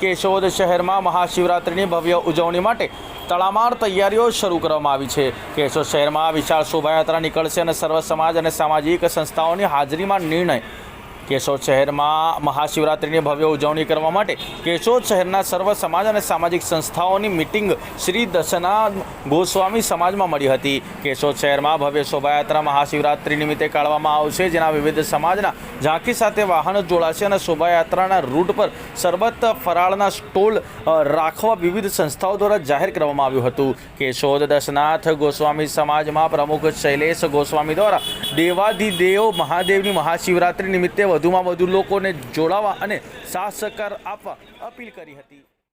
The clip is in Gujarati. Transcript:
કેશોદ શહેરમાં મહાશિવરાત્રિની ભવ્ય ઉજવણી માટે તડામાર તૈયારીઓ શરૂ કરવામાં આવી છે. કેશોદ શહેરમાં વિશાળ શોભાયાત્રા નીકળશે અને સર્વ સમાજ અને સામાજિક સંસ્થાઓની હાજરીમાં નિર્ણય કેશોદ શહેરમાં મહાશિવરાત્રિની ભવ્ય ઉજવણી કરવા માટે કેશોદ શહેરના સર્વ સમાજ અને સામાજિક સંસ્થાઓની મિટિંગ શ્રી દશના ગોસ્વામી સમાજમાં મળી હતી. કેશોદ શહેરમાં ભવ્ય શોભાયાત્રા મહાશિવરાત્રિ નિમિત્તે કાઢવામાં આવશે, જેના વિવિધ સમાજના ઝાંખી સાથે વાહનો જોડાશે અને શોભાયાત્રાના રૂટ પર સરબત ફરાળના સ્ટોલ રાખવા વિવિધ સંસ્થાઓ દ્વારા જાહેર કરવામાં આવ્યું હતું. કેશોદ દશનાથ ગોસ્વામી સમાજમાં પ્રમુખ શૈલેષ ગોસ્વામી દ્વારા દેવાધિદેવ મહાદેવની મહાશિવરાત્રિ નિમિત્તે વધુમાં વધુ લોકોને જોડાવા અને સાથ સહકાર આપવા અપીલ કરી હતી.